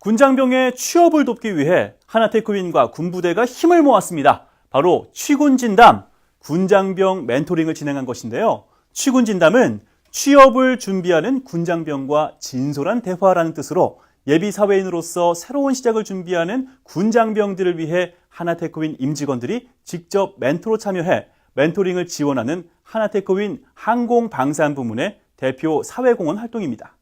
군장병의 취업을 돕기 위해 하나테크윈과 군부대가 힘을 모았습니다. 바로 취군진담, 군장병 멘토링을 진행한 것인데요. 취군진담은 취업을 준비하는 군장병과 진솔한 대화라는 뜻으로 예비 사회인으로서 새로운 시작을 준비하는 군장병들을 위해 하나테크윈 임직원들이 직접 멘토로 참여해 멘토링을 지원하는 하나테크윈 항공방산 부문의 대표 사회공헌 활동입니다.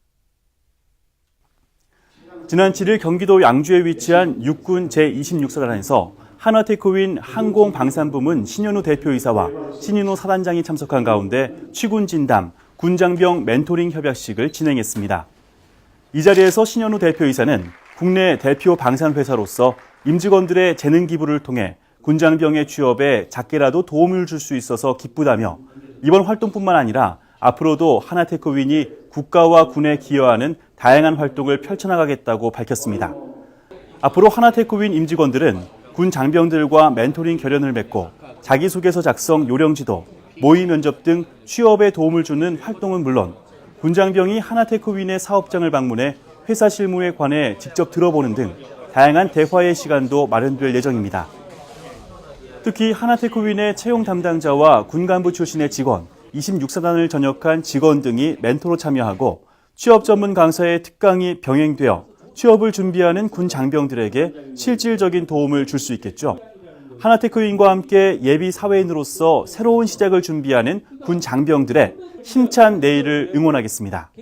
지난 7일 경기도 양주에 위치한 육군 제26사단에서 하나테크윈 항공방산부문 신현우 대표이사와 신인호 사단장이 참석한 가운데 취군 진담, 군장병 멘토링 협약식을 진행했습니다. 이 자리에서 신현우 대표이사는 국내 대표 방산회사로서 임직원들의 재능 기부를 통해 군장병의 취업에 작게라도 도움을 줄 수 있어서 기쁘다며 이번 활동뿐만 아니라 앞으로도 하나테크윈이 국가와 군에 기여하는 다양한 활동을 펼쳐나가겠다고 밝혔습니다. 앞으로 하나테크윈 임직원들은 군 장병들과 멘토링 결연을 맺고 자기소개서 작성 요령지도, 모의 면접 등 취업에 도움을 주는 활동은 물론 군장병이 하나테크윈의 사업장을 방문해 회사 실무에 관해 직접 들어보는 등 다양한 대화의 시간도 마련될 예정입니다. 특히 하나테크윈의 채용 담당자와 군 간부 출신의 직원, 26사단을 전역한 직원 등이 멘토로 참여하고 취업 전문 강사의 특강이 병행되어 취업을 준비하는 군 장병들에게 실질적인 도움을 줄 수 있겠죠. 하나테크윈과 함께 예비 사회인으로서 새로운 시작을 준비하는 군 장병들의 힘찬 내일을 응원하겠습니다.